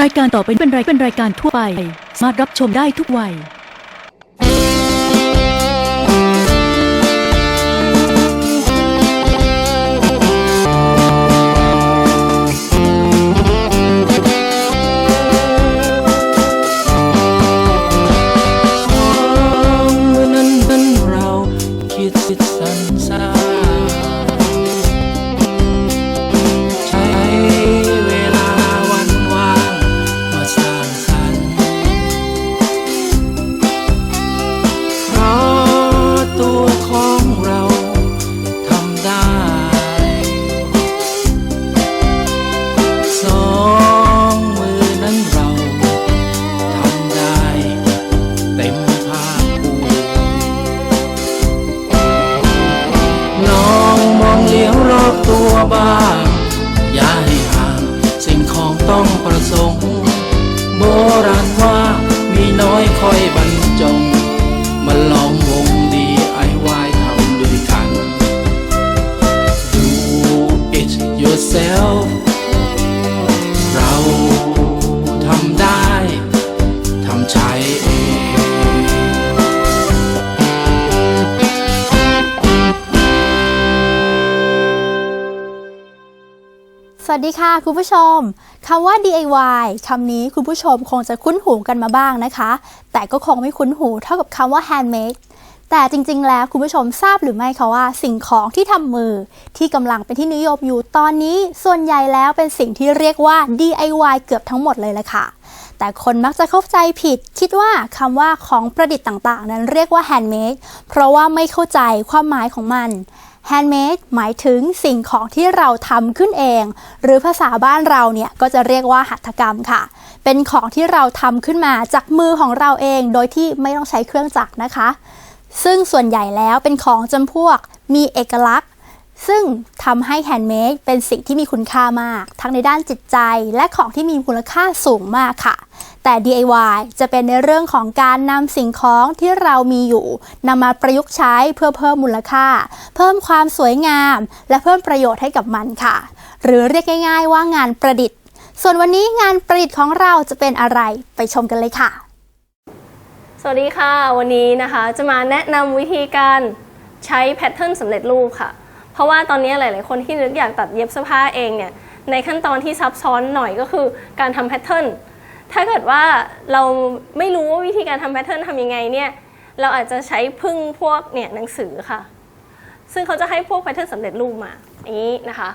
รายการต่อไปเป็นรายเป็นรายการทั่วไป สามารถรับชมได้ทุกวัย บ้าง อย่าให้ห่างสิ่งของต้องประสงค์ โบราณว่ามีน้อยคอยบรรจง วัสดีค่ะคุณผู้ชมคำว่า DIY คำนี้คุณผู้ชมคงจะคุ้นหูกันมาบ้างนะคะ แต่ก็คงไม่คุ้นหูเท่ากับคำว่า handmade แต่จริงๆ แล้วคุณผู้ชมทราบหรือไม่คะว่า สิ่งของที่ทำมือที่กำลังเป็นที่นิยมอยู่ตอนนี้ส่วนใหญ่แล้วเป็นสิ่งที่เรียกว่า DIY เกือบทั้งหมดเลยแหละค่ะ แต่คนมักจะเข้าใจผิด คิดว่าคำว่าของประดิษฐ์ต่างๆ นั้นเรียกว่า handmade เพราะว่าไม่เข้าใจความหมายของมัน handmade หมายถึงสิ่งของที่เราทำขึ้นเอง หรือภาษาบ้านเราเนี่ยก็จะเรียกว่าหัตถกรรมค่ะ เป็นของที่เราทำขึ้นมาจากมือของเราเอง โดยที่ไม่ต้องใช้เครื่องจักรนะคะ ซึ่งส่วนใหญ่แล้วเป็นของจำพวกมีเอกลักษณ์ ซึ่งทำให้แฮนด์เมดเป็นสิ่งที่มีคุณค่ามาก ทั้งในด้านจิตใจและของที่มีมูลค่าสูงมากค่ะ แต่ DIY จะเป็นในเรื่องของการนำสิ่งของที่เรามีอยู่นำมาประยุกต์ใช้เพื่อเพิ่มมูลค่า เพิ่มความสวยงาม และเพิ่มประโยชน์ให้กับมันค่ะ หรือเรียกง่าย ๆ ว่างานประดิษฐ์ ส่วนวันนี้งานประดิษฐ์ของเราจะเป็นอะไรไปชมกันเลยค่ะ สวัสดีค่ะ วันนี้นะคะ จะมาแนะนำวิธีการใช้แพทเทิร์นสำเร็จรูปค่ะ เพราะว่าตอนนี้หลาย ๆ คนที่นึกอยากตัดเย็บเสื้อผ้าเองเนี่ยในขั้นตอนที่ซับซ้อนหน่อยก็คือการทำแพทเทิร์นถ้าเกิดว่าเราไม่รู้ว่าวิธีการทำแพทเทิร์นทำยังไงเนี่ยเราอาจจะใช้พึ่งพวกเนี่ยหนังสือค่ะ ซึ่งเขาจะให้พวกแพทเทิร์นสำเร็จรูปมาอย่างนี้นะคะ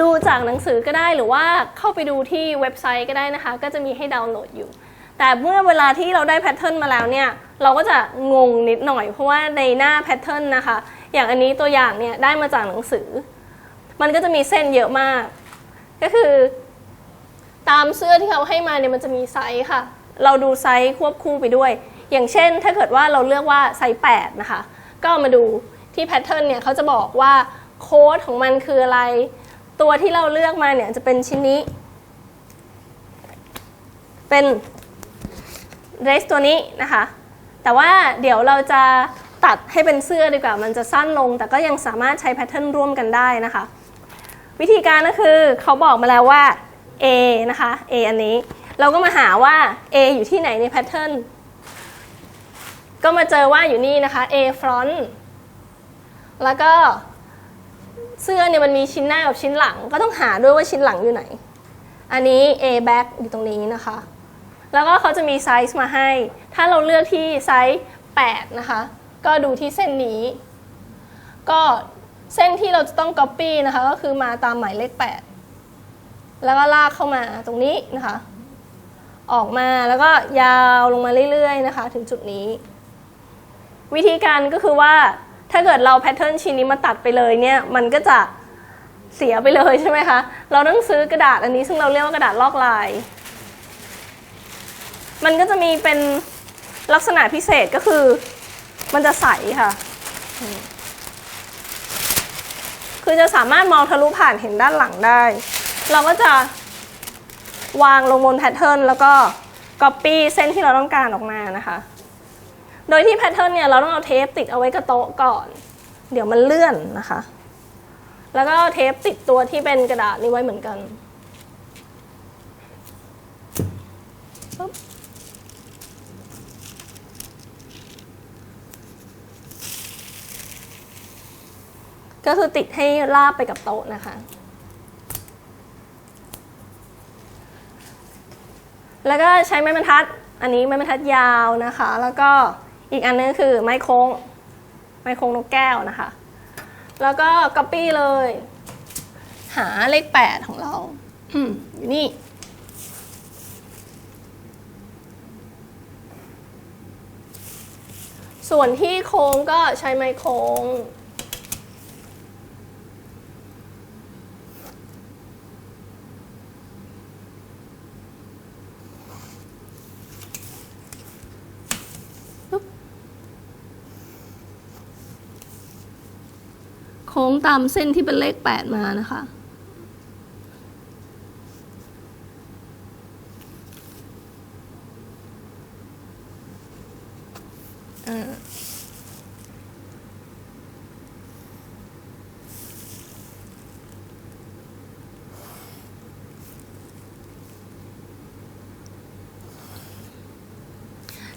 ดูจากหนังสือก็ได้หรือว่าเข้าไปดูที่เว็บไซต์ก็ได้นะคะ ก็จะมีให้ดาวน์โหลดอยู่ แต่เมื่อเวลาที่เราได้แพทเทิร์นมาแล้วเนี่ยเราก็จะงงนิดหน่อยเพราะว่าในหน้าแพทเทิร์นนะคะ อย่างอันนี้ตัวอย่างเนี่ยได้มาจากหนังสือ มันก็จะมีเส้นเยอะมาก ก็คือ ตามเสื้อที่เขาให้มาเนี่ยมันจะมีไซส์ค่ะ เราดูไซส์ควบคู่ไปด้วย อย่างเช่น ถ้าเกิดว่าเราเลือกว่าไซส์8นะคะ ก็ามาดูที่แพทเทิร์นเนี่ยเขาจะบอกว่าโค้ดของมันคืออะไร ตัวที่เราเลือกมาเนี่ยจะเป็นชิ้นนี้ เป็นเดรสตัวนี้นะคะ แต่ว่าเดี๋ยวเราจะ ตัดให้เป็นเสื้อดีกว่า มันจะสั้นลง แต่ก็ยังสามารถใช้แพทเทิร์นร่วมกันได้นะคะ วิธีการก็คือเขาบอกมาแล้วว่า A นะคะ A อันนี้ เราก็มาหาว่า A อยู่ที่ไหนในแพทเทิร์นก็มาเจอว่าอยู่นี่นะคะ A front แล้วก็เสื้อเนี่ยมันมีชิ้นหน้ากับชิ้นหลัง ก็ต้องหาด้วยว่าชิ้นหลังอยู่ไหน อันนี้ A back อยู่ตรงนี้นะคะ แล้วก็เขาจะมีไซส์มาให้ ถ้าเราเลือกที่ไซส์ 8 นะคะ ก็ดูที่เส้นนี้ ก็เส้นที่เราจะต้อง Copy นะคะ ก็คือมาตามหมายเลข 8 แล้วก็ลากเข้ามาตรงนี้นะคะ ออกมาแล้วก็ยาวลงมาเรื่อยๆนะคะ ถึงจุดนี้ วิธีการก็คือว่าถ้าเกิดเราแพทเทิร์นชิ้นนี้มาตัดไปเลยเนี่ย มันก็จะเสียไปเลยใช่ไหมคะ เราต้องซื้อกระดาษอันนี้ซึ่งเราเรียกว่ากระดาษลอกลาย มันก็จะมีเป็นลักษณะพิเศษก็คือ มันจะใสค่ะ คือจะสามารถมองทะลุผ่านเห็นด้านหลังได้ เราก็จะวางลงบนแพทเทิร์นแล้วก็ Copy เส้นที่เราต้องการออกมานะคะ โดยที่แพทเทิร์นเนี่ยเราต้องเอาเทปติดเอาไว้กับโต๊ะก่อน เดี๋ยวมันเลื่อนนะคะ แล้วก็เเทปติดตัวที่เป็นกระดาษนี้ไว้เหมือนกัน ก็คือติดให้ราบไปกับโต๊ะนะคะ แล้วก็ใช้ไม้บรรทัด อันนี้ไม้บรรทัดยาวนะคะ แล้วก็อีกอันนึงคือไม้โค้ง ไม้โค้งนกแก้วนะคะ แล้วก็ copy เลย หาเลข8ของเราอยู่นี่ส่วนที่โค้งก็ใช้ไม้โค้ง ค้งตามเส้นที่เป็นเลข 8 มานะคะ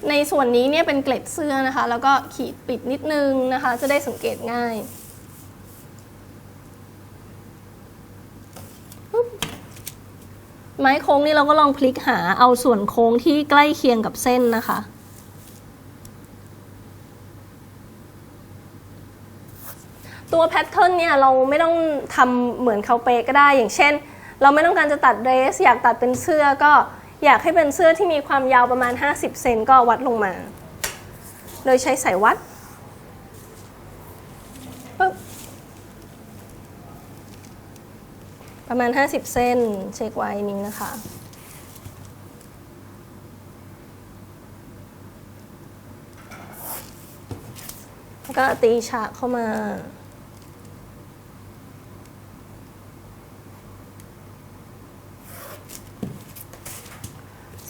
ในส่วนนี้เนี่ยเป็นเกล็ดเสื้อนะคะ แล้วก็ขีดปิดนิดนึงนะคะ จะได้สังเกตง่าย ไม้โค้งนี่เราก็ลองพลิกหาเอาส่วนโค้งที่ใกล้เคียงกับเส้นนะคะ ตัวแพทเทิร์นเนี่ยเราไม่ต้องทำเหมือนเขาเป๊ะก็ได้ อย่างเช่น เราไม่ต้องการจะตัดเดรส อยากตัดเป็นเสื้อก็อยากให้เป็นเสื้อที่มีความยาวประมาณ 50 เซนก็วัดลงมา โดยใช้สายวัดปึ๊บ ประมาณ 50 เส้นเช็คไว้นี้นะคะ แล้วก็ตีฉากเข้ามา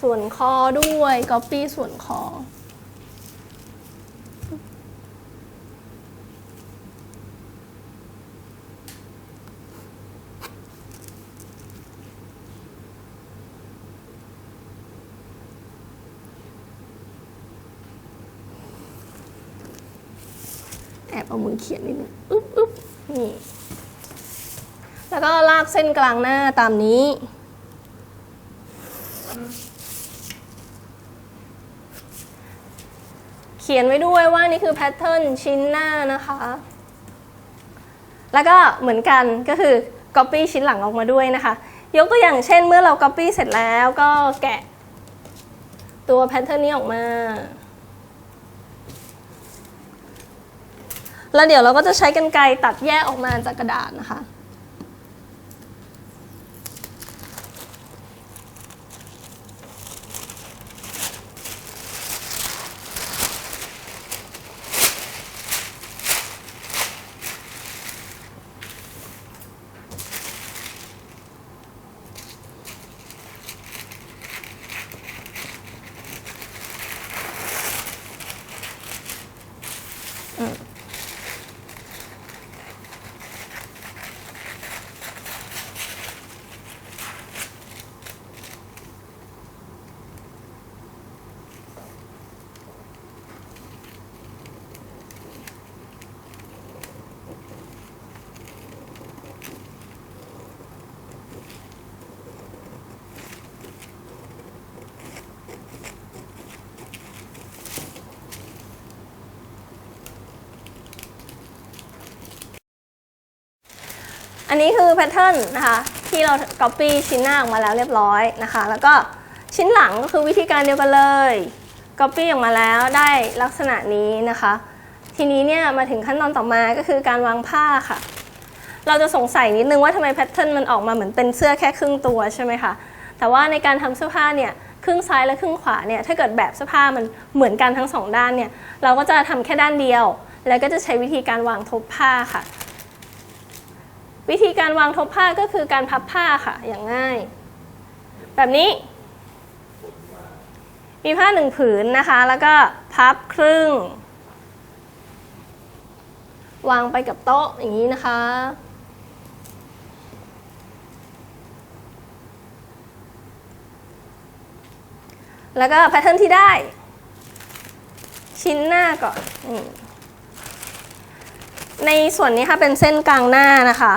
ส่วนคอด้วย Copy ส่วนคอ เขียนนิดนึงอึ๊บอึ๊บนี่ แล้วก็ลากเส้นกลางหน้าตามนี้ เขียนไว้ด้วยว่านี่คือแพทเทิร์นชิ้นหน้านะคะ แล้วก็เหมือนกันก็คือ Copy ชิ้นหลังออกมาด้วยนะคะ ยกตัวอย่างเช่นเมื่อเรา Copy เสร็จแล้วก็แกะตัวแพทเทิร์นนี้ออกมา แล้วเดี๋ยวเราก็จะใช้กันไกรตัดแยกออกมาจากกระดาษนะคะ อันนี้คือแพทเทิร์นนะคะที่เรา Copy ชิ้นหน้าออกมาแล้วเรียบร้อยนะคะ แล้วก็ชิ้นหลังก็คือวิธีการเดียวกันเลย Copy ออกมาแล้วได้ลักษณะนี้นะคะ ทีนี้เนี่ยมาถึงขั้นตอนต่อมาก็คือการวางผ้าค่ะ เราจะสงสัยนิดนึงว่าทำไมแพทเทิร์นมันออกมาเหมือนเป็นเสื้อแค่ครึ่งตัวใช่ไหมคะแต่ว่าในการทำเสื้อผ้าเนี่ยครึ่งซ้ายและครึ่งขวาเนี่ยถ้าเกิดแบบเสื้อผ้ามันเหมือนกันทั้งสองด้านเนี่ยเราก็จะทำแค่ด้านเดียว แล้วก็จะใช้วิธีการวางทบผ้าค่ะ วิธีการวางทบผ้าก็คือการพับผ้าค่ะอย่างง่าย แบบนี้ มีผ้าหนึ่งผืนนะคะ แล้วก็พับครึ่ง วางไปกับโต๊ะอย่างนี้นะคะ แล้วก็แพทเทิร์นที่ได้ ชิ้นหน้าก่อนในส่วนนี้ค่ะเป็นเส้นกลางหน้านะคะ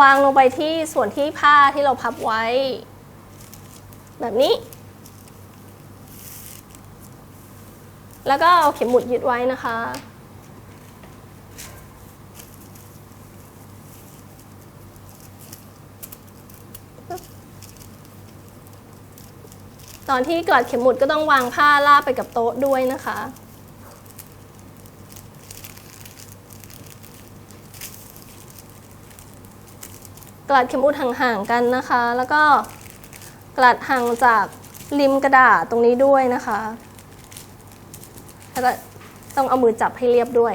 วางลงไปที่ส่วนที่ผ้าที่เราพับไว้ แบบนี้ แล้วก็เอาเข็มหมุดยึดไว้นะคะ ตอนที่กลัดเข็มหมุดก็ต้องวางผ้าลาบไปกับโต๊ะด้วยนะคะ กลัดเข็มหมุดห่างๆกันนะคะ แล้วก็กลัดห่างจากริมกระดาษตรงนี้ด้วยนะคะแล้วก็ต้องเอามือจับให้เรียบด้วย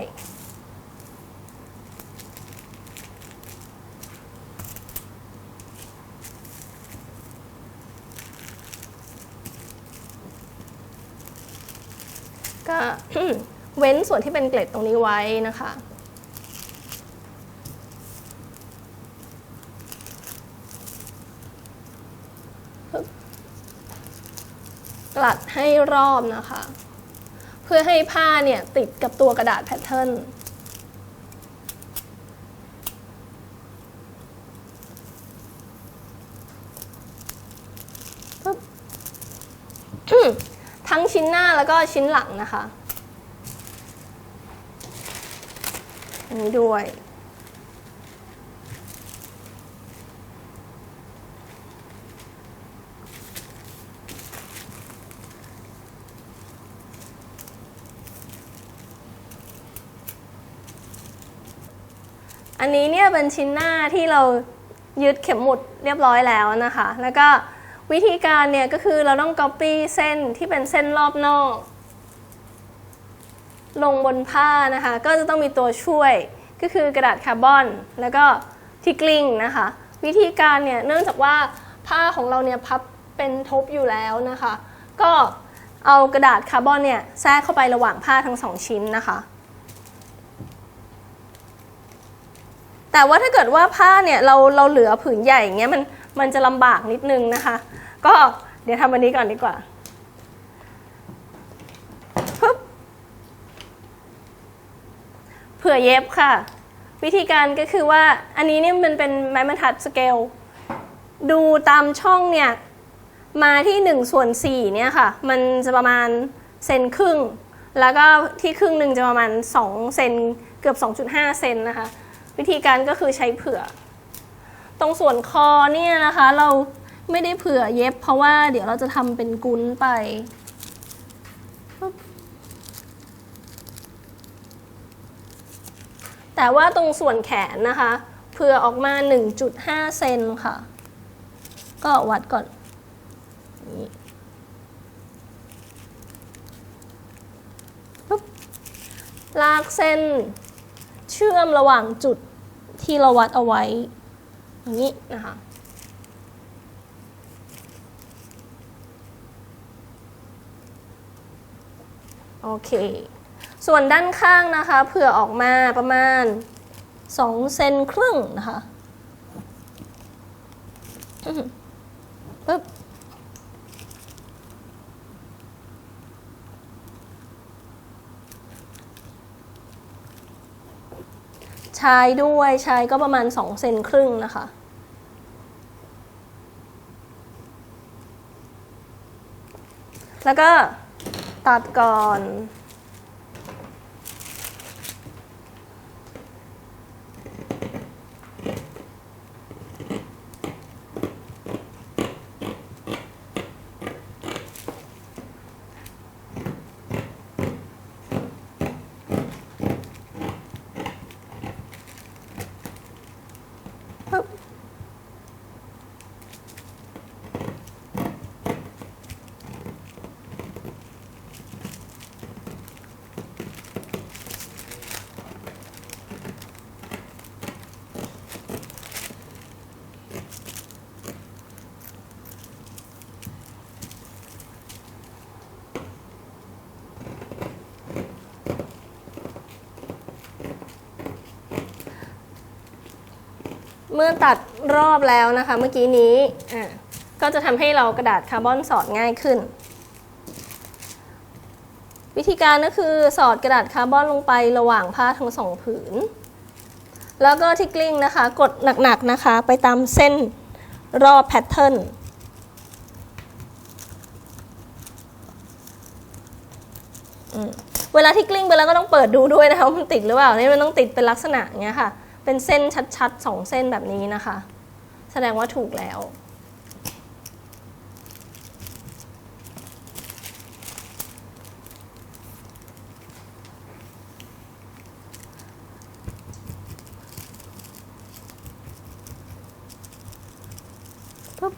ก็เว้นส่วนที่เป็นเกล็ดตรงนี้ไว้นะคะ กลัด ให้รอบนะคะ เพื่อให้ผ้าเนี่ยติดกับตัวกระดาษแพทเทิร์นทั้งชิ้นหน้าแล้วก็ชิ้นหลังนะคะ อันนี้ด้วย อันนี้เนี่ยเป็นชิ้นหน้าที่เรายึดเข็มหมุดเรียบร้อยแล้วนะคะ แล้วก็วิธีการเนี่ยก็คือเราต้อง copy เส้นที่เป็นเส้นรอบนอก ลงบนผ้านะคะ ก็จะต้องมีตัวช่วยก็คือกระดาษคาร์บอน แล้วก็ที่กลิ้งนะคะ วิธีการเนี่ยเนื่องจากว่าผ้าของเราเนี่ยพับเป็นทบอยู่แล้วนะคะ ก็เอากระดาษคาร์บอนเนี่ยแทรกเข้าไประหว่างผ้าทั้งสองชิ้นนะคะ แต่ว่าถ้าเกิดว่าผ้าเนี่ยเราเราเหลือผืนใหญ่อย่างเงี้ยมันมันจะลำบากนิดนึงนะคะ ก็เดี๋ยวทำอันนี้ก่อนดีกว่าปึ๊บเผื่อเย็บค่ะ วิธีการก็คือว่าอันนี้เนี่ยมันเป็นไม้บรรทัดสเกลดูตามช่องเนี่ยมาที่1ส่วน4เนี่ยค่ะ มันจะประมาณเซนครึ่ง แล้วก็ที่ครึ่งหนึ่งจะประมาณ2เซนเกือบ 2.5 เซนนะคะ วิธีการก็คือใช้เผื่อ ตรงส่วนคอเนี่ยนะคะ เราไม่ได้เผื่อเย็บ เพราะว่าเดี๋ยวเราจะทำเป็นกุ้นไปแต่ว่าตรงส่วนแขนนะคะ เผื่อออกมา 1.5 เซนค่ะ ก็วัดก่อนลากเส้นเชื่อมระหว่างจุด ที่เราวัดเอาไว้ อย่างนี้นะคะโอเค ส่วนด้านข้างนะคะเผื่อออกมาประมาณ2เซนครึ่งนะคะปึ๊บ ชายด้วยชายก็ประมาณ2เซนครึ่งนะคะ แล้วก็ตัดก่อน เมื่อตัดรอบแล้วนะคะ เมื่อกี้นี้อะก็จะทำให้เรากระดาษคาร์บอนสอดง่ายขึ้น วิธีการก็คือสอดกระดาษคาร์บอนลงไประหว่างผ้าทั้งสองผืน แล้วก็ที่กลิ้งนะคะ กดหนักๆนะคะ ไปตามเส้นรอบแพทเทิร์นอืมเวลาที่กลิ้งไปแล้วก็ต้องเปิดดูด้วยนะคะว่ามันติดหรือเปล่านี่มันต้องติดเป็นลักษณะอย่างเงี้ยค่ะ เป็นเส้นชัดๆสองเส้นแบบนี้นะคะ แสดงว่าถูกแล้วปุ๊บ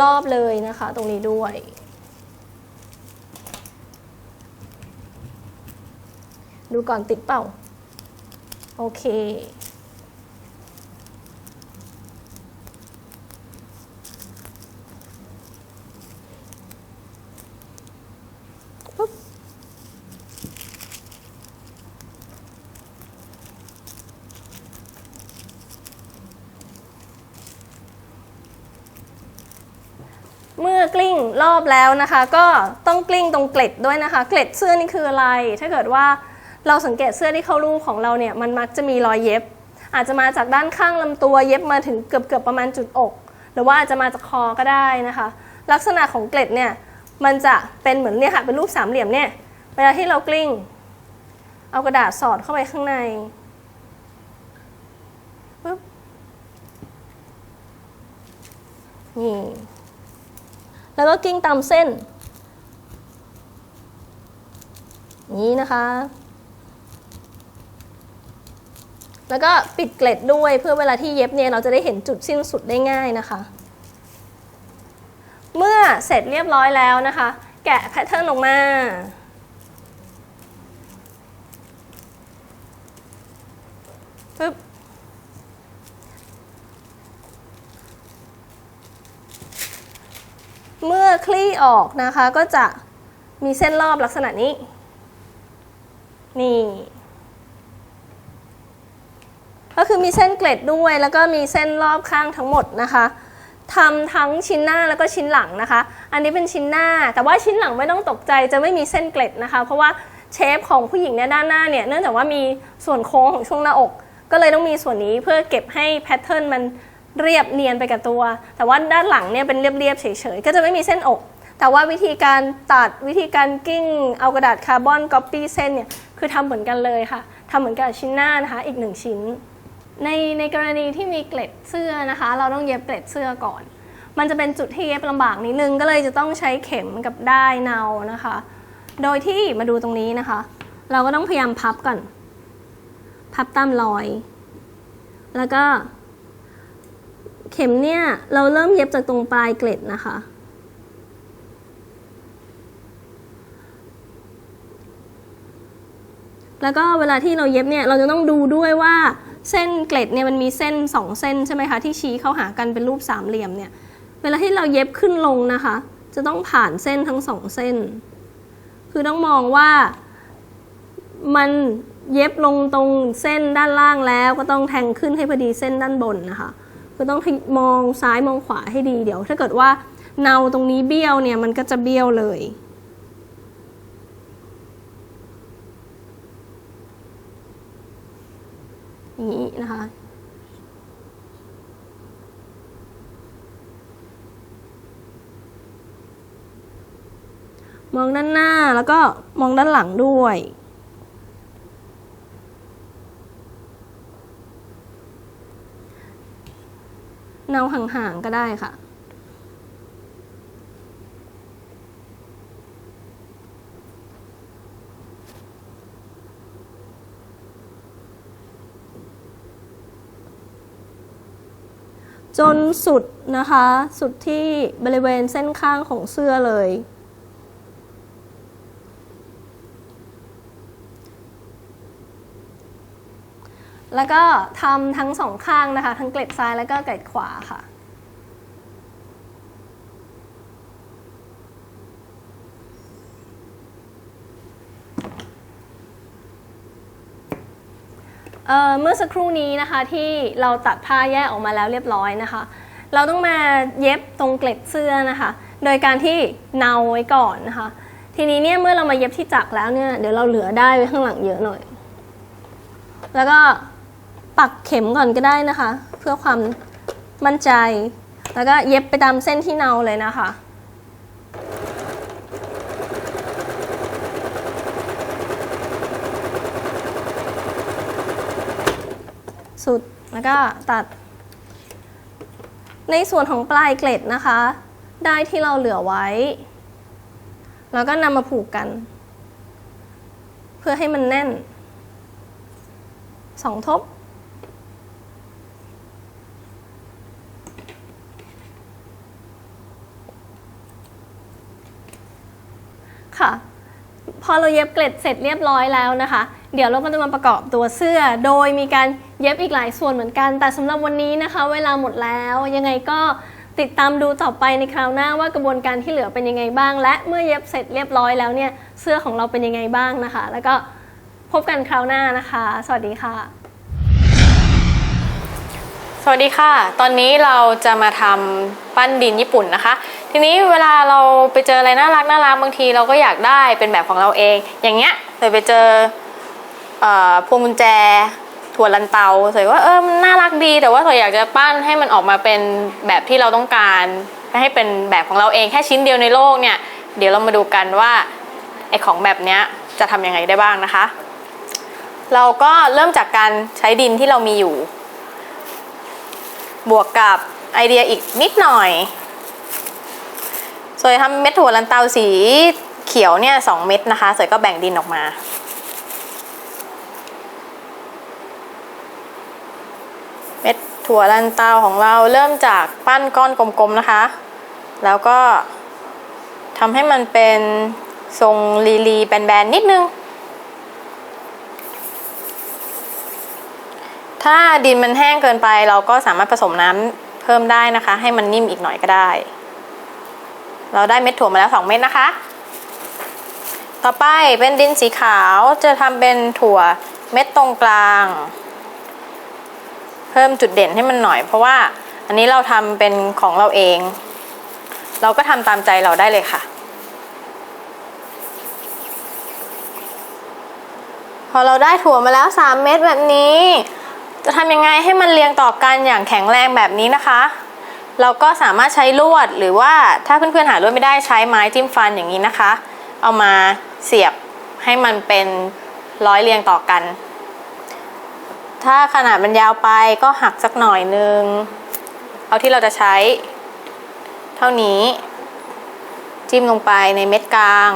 รอบเลยนะคะ ตรงนี้ด้วยดูก่อนติดเปล่า โอเค ปุ๊บ เมื่อกลิ้งรอบแล้วนะคะ ก็ต้องกลิ้งตรงเกล็ดด้วยนะคะ เกล็ดเสื้อนี่คืออะไร ถ้าเกิดว่า เราสังเกตเสื้อที่เข้ารูปของเราเนี่ยมันมักจะมีรอยเย็บ อาจจะมาจากด้านข้างลำตัวเย็บมาถึงเกือบเกือบๆประมาณจุดอก หรือว่าอาจจะมาจากคอก็ได้นะคะ ลักษณะของเกล็ดเนี่ยมันจะเป็นเหมือนเนี่ยค่ะเป็นรูปสามเหลี่ยมเนี่ยเวลาที่เรากลิ้ง เอากระดาษสอดเข้าไปข้างในปุ๊บนี่แล้วก็กิ้งตามเส้นนี้นะคะ แล้วก็ปิดเกล็ดด้วยเพื่อเวลาที่เย็บเนี่ยเราจะได้เห็นจุดสิ้นสุดได้ง่ายนะคะ เมื่อเสร็จเรียบร้อยแล้วนะคะ แกะแพทเทิร์นออกมาปึ๊บเมื่อคลี่ออกนะคะก็จะมีเส้นรอบลักษณะนี้ นี่ ก็คือมีเส้นเกล็ดด้วย แล้วก็มีเส้นรอบข้างทั้งหมดนะคะทำทั้งชิ้นหน้าแล้วก็ชิ้นหลังนะคะ อันนี้เป็นชิ้นหน้า แต่ว่าชิ้นหลังไม่ต้องตกใจจะไม่มีเส้นเกล็ดนะคะ เพราะว่าเชฟของผู้หญิงเนี่ยด้านหน้าเนี่ยเนื่องจากว่ามีส่วนโค้งของช่วงหน้าอก ก็เลยต้องมีส่วนนี้เพื่อเก็บให้แพทเทิร์นมันเรียบเนียนไปกับตัว แต่ว่าด้านหลังเนี่ยเป็นเรียบๆเฉยๆ ก็จะไม่มีเส้นอก แต่ว่าวิธีการตัดวิธีการกิ้ง เอากระดาษคาร์บอนก๊อปปี้เส้นเนี่ยคือทำเหมือนกันเลยค่ะทำเหมือนกับชิ้นหน้านะคะอีกหนึ่งชิ้น ในในกรณีที่มีเกล็ดเสื้อนะคะ เราต้องเย็บเกล็ดเสื้อก่อน มันจะเป็นจุดที่เย็บลำบากนิดนึงก็เลยจะต้องใช้เข็มกับด้ายเนานะคะ โดยที่มาดูตรงนี้นะคะ เราก็ต้องพยายามพับก่อน พับตามรอย แล้วก็เข็มเนี่ยเราเริ่มเย็บจากตรงปลายเกล็ดนะคะ แล้วก็เวลาที่เราเย็บเนี่ยเราจะต้องดูด้วยว่า เส้นเกล็ดเนี่ยมันมีเส้นสองเส้นใช่ไหมคะที่ชี้เข้าหากันเป็นรูปสามเหลี่ยมเนี่ยเวลาที่เราเย็บขึ้นลงนะคะ จะต้องผ่านเส้นทั้งสองเส้น คือต้องมองว่ามันเย็บลงตรงเส้นด้านล่างแล้วก็ต้องแทงขึ้นให้พอดีเส้นด้านบนนะคะคือต้องมองซ้ายมองขวาให้ดีเดี๋ยว ถ้าเกิดว่าเนาตรงนี้เบี้ยวเนี่ยมันก็จะเบี้ยวเลย อย่างนี้นะคะ มองด้านหน้าแล้วก็มองด้านหลังด้วยเนาห่างๆก็ได้ค่ะ จนสุดนะคะ สุดที่บริเวณเส้นข้างของเสื้อเลย แล้วก็ทำทั้งสองข้างนะคะ ทั้งเกล็ดซ้ายแล้วก็เกล็ดขวาค่ะ เมื่อสักครู่นี้นะคะที่เราตัดผ้าแยกออกมาแล้วเรียบร้อยนะคะ เราต้องมาเย็บตรงเกล็ดเสื้อนะคะ โดยการที่เนาไว้ก่อนนะคะ ทีทีนี้เนี่ยเมื่อเรามาเย็บที่จักรแล้วเนี่ยเดี๋ยวเราเหลือได้ไว้ข้างหลังเยอะหน่อย แล้วก็ปักเข็มก่อนก็ได้นะคะ เพื่อความมั่นใจ แล้วก็เย็บไปตามเส้นที่เนาเลยนะคะ สุด แล้วก็ตัด ในส่วนของปลายเกล็ดนะคะ ได้ที่เราเหลือไว้ แล้วก็นำมาผูกกัน เพื่อให้มันแน่นสองทบ ค่ะพอเราเย็บเกล็ดเสร็จเรียบร้อยแล้วนะคะ เดี๋ยวเราก็จะมาประกอบตัวเสื้อ โดยมีการ เย็บอีกหลายส่วนเหมือนกัน แต่สำหรับวันนี้นะคะ เวลาหมดแล้ว ยังไงก็ติดตามดูต่อไปในคราวหน้าว่ากระบวนการที่เหลือเป็นยังไงบ้าง และเมื่อเย็บเสร็จเรียบร้อยแล้วเนี่ยเสื้อของเราเป็นยังไงบ้างนะคะ แล้วก็พบกันคราวหน้านะคะ สวัสดีค่ะ สวัสดีค่ะ ตอนนี้เราจะมาทำปั้นดินญี่ปุ่นนะคะ ทีนี้เวลาเราไปเจออะไรน่ารักน่ารักบางทีเราก็อยากได้เป็นแบบของเราเอง อย่างเงี้ยเคยไปเจอเออพวงกุญแจ ถั่วลันเตาสวยว่าเออมันน่ารักดี แต่ว่าสวยอยากจะปั้นให้มันออกมาเป็นแบบที่เราต้องการให้เป็นแบบของเราเองแค่ชิ้นเดียวในโลกเนี่ย เดี๋ยวเรามาดูกันว่าไอของแบบเนี้ยจะทำยังไงได้บ้างนะคะ เราก็เริ่มจากการใช้ดินที่เรามีอยู่ บวกกับไอเดียอีกนิดหน่อยสวยทำเม็ดถั่วลันเตาสีเขียวเนี่ยสองเม็ดนะคะสวยก็แบ่งดินออกมา เม็ด ถั่วลันเตาของเราเริ่มจากปั้นก้อนกลมๆนะคะ แล้วก็ทำให้มันเป็นทรงลีลีๆแบนๆนิดนึง ถ้าดินมันแห้งเกินไปเราก็สามารถผสมน้ำเพิ่มได้นะคะ ให้มันนิ่มอีกหน่อยก็ได้ เราได้เม็ดถั่วมาแล้ว2เม็ดนะคะ ต่อไปเป็นดินสีขาวจะทำเป็นถั่วเม็ดตรงกลาง เพิ่มจุดเด่นให้มันหน่อย เพราะว่าอันนี้เราทำเป็นของเราเอง เราก็ทำตามใจเราได้เลยค่ะ พอเราได้ถั่วมาแล้ว 3 เม็ดแบบนี้ จะทำยังไงให้มันเรียงต่อกันอย่างแข็งแรงแบบนี้นะคะ เราก็สามารถใช้ลวดหรือว่าถ้าเพื่อนๆหาลวดไม่ได้ใช้ไม้จิ้มฟันอย่างนี้นะคะ เอามาเสียบให้มันเป็นร้อยเรียงต่อกัน ถ้าขนาดมันยาวไปก็หักสักหน่อยนึง เอาที่เราจะใช้ เท่านี้ จิ้มลงไปในเม็ดกลาง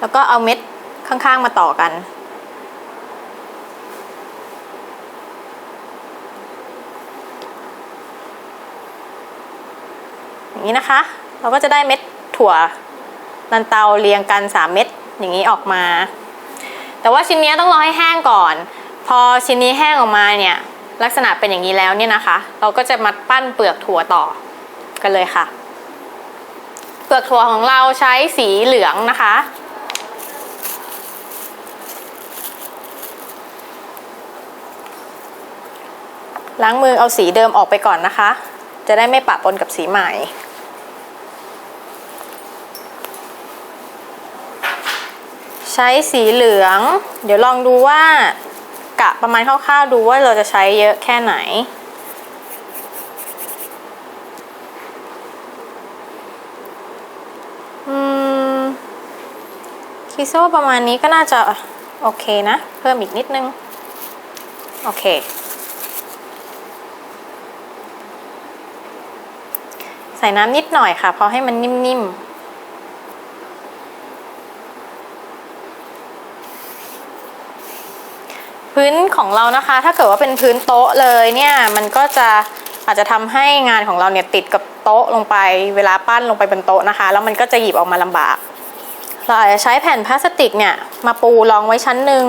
แล้วก็เอาเม็ดข้างๆมาต่อกันอย่างนี้นะคะ เราก็จะได้เม็ดถั่วลันเตาเรียงกัน 3 เม็ดอย่างนี้ออกมา แต่ว่าชิ้นนี้ต้องรอให้แห้งก่อน พอชิ้นนี้แห้งออกมาเนี่ยลักษณะเป็นอย่างนี้แล้วเนี่ยนะคะ เราก็จะมาปั้นเปลือกถั่วต่อกันเลยค่ะ เปลือกถั่วของเราใช้สีเหลืองนะคะ ล้างมือเอาสีเดิมออกไปก่อนนะคะ จะได้ไม่ปะปนกับสีใหม่ ใช้สีเหลือง เดี๋ยวลองดูว่ากะประมาณคร่าวๆดูว่าเราจะใช้เยอะแค่ไหน อืมคิดว่าประมาณนี้ก็น่าจะโอเคนะ เพิ่มอีกนิดนึง โอเค ใส่น้ำนิดหน่อยค่ะ พอให้มันนิ่มๆ พื้นของเรานะคะ ถ้าเกิดว่าเป็นพื้นโต๊ะเลยเนี่ยมันก็จะอาจจะทำให้งานของเราเนี่ยติดกับโต๊ะลงไปเวลาปั้นลงไปบนโต๊ะนะคะ แล้วมันก็จะหยิบออกมาลำบาก เราอาจจะใช้แผ่นพลาสติกเนี่ยมาปูรองไว้ชั้นหนึ่ง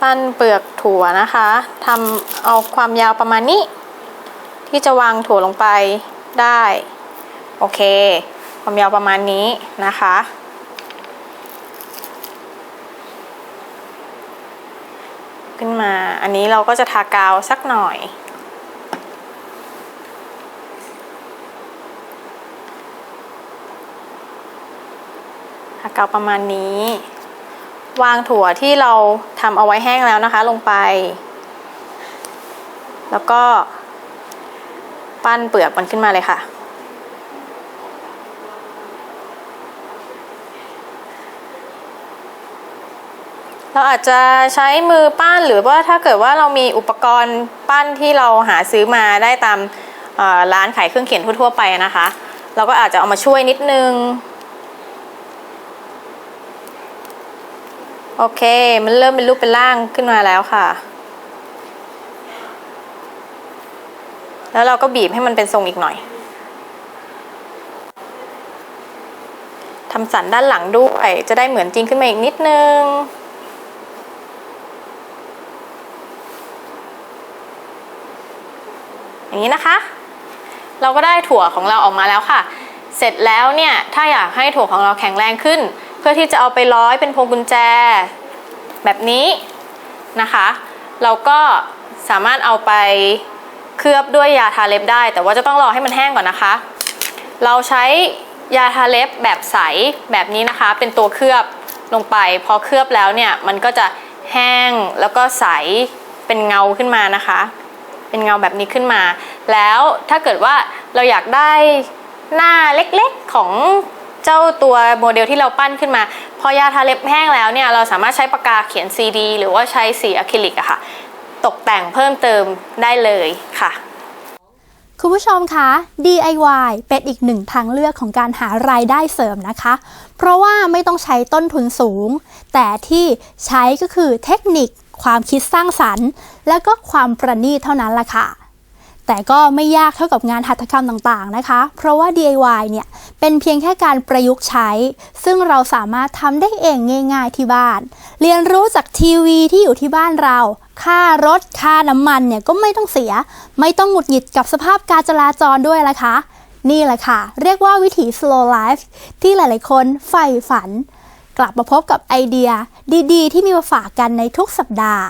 ปั้นเปลือกถั่วนะคะทำเอาความยาวประมาณนี้ ที่จะวางถั่วลงไปได้ โอเค ความยาวประมาณนี้นะคะ ขึ้นมาอันนี้เราก็จะทากาวสักหน่อย ทากาวประมาณนี้ วางถั่วที่เราทำเอาไว้แห้งแล้วนะคะลงไป แล้วก็ปั้นเปลือกมันขึ้นมาเลยค่ะ เราอาจจะใช้มือปั้นหรือว่าถ้าเกิดว่าเรามีอุปกรณ์ปั้นที่เราหาซื้อมาได้ตามร้านขายเครื่องเขียนทั่วๆไปนะคะ เราก็อาจจะเอามาช่วยนิดนึง โอเค มันเริ่มเป็นรูปเป็นร่างขึ้นมาแล้วค่ะ แล้วเราก็บีบให้มันเป็นทรงอีกหน่อยทำสันด้านหลังด้วย จะได้เหมือนจริงขึ้นมาอีกนิดนึง อย่างนี้นะคะ เราก็ได้ถั่วของเราออกมาแล้วค่ะ เสร็จแล้วเนี่ยถ้าอยากให้ถั่วของเราแข็งแรงขึ้น เพื่อที่จะเอาไปร้อยเป็นพวงกุญแจ แบบนี้นะคะ เราก็สามารถเอาไปเคลือบด้วยยาทาเล็บได้ แต่ว่าจะต้องรอให้มันแห้งก่อนนะคะ เราใช้ยาทาเล็บแบบใสแบบนี้นะคะ เป็นตัวเคลือบลงไป พอเคลือบแล้วเนี่ยมันก็จะแห้งแล้วก็ใสเป็นเงาขึ้นมานะคะ เป็นเงาแบบนี้ขึ้นมา แล้วถ้าเกิดว่าเราอยากได้หน้าเล็กๆของเจ้าตัวโมเดลที่เราปั้นขึ้นมา พอยาทาเล็บแห้งแล้วเนี่ยเราสามารถใช้ปากกาเขียน CD หรือว่าใช้สีอะคริลิกอะค่ะ ตกแต่งเพิ่มเติมได้เลยค่ะคุณผู้ชมคะ DIY เป็นอีกหนึ่งทางเลือกของการหารายได้เสริมนะคะ เพราะว่าไม่ต้องใช้ต้นทุนสูง แต่ที่ใช้ก็คือเทคนิค ความคิดสร้างสรรค์ และก็ความประณีตเท่านั้นล่ะค่ะ แต่ก็ไม่ยากเท่ากับงานหัตถกรรมต่างๆนะคะ เพราะว่า DIY เนี่ยเป็นเพียงแค่การประยุกต์ใช้ ซึ่งเราสามารถทำได้เองง่าย ๆที่บ้าน เรียนรู้จากทีวีที่อยู่ที่บ้านเราค่ารถค่าน้ำมันเนี่ยก็ไม่ต้องเสีย ไม่ต้องหงุดหงิดกับสภาพการจราจรด้วยละคะ นี่แหละค่ะ เรียกว่าวิถี slow life ที่หลายๆ คนใฝ่ฝัน กลับมาพบกับไอเดียดีๆ ที่มีมาฝากกันในทุกสัปดาห์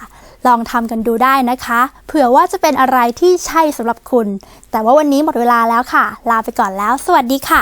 ลองทำกันดูได้นะคะ เผื่อว่าจะเป็นอะไรที่ใช่สำหรับคุณ แต่ว่าวันนี้หมดเวลาแล้วค่ะ ลาไปก่อนแล้ว สวัสดีค่ะ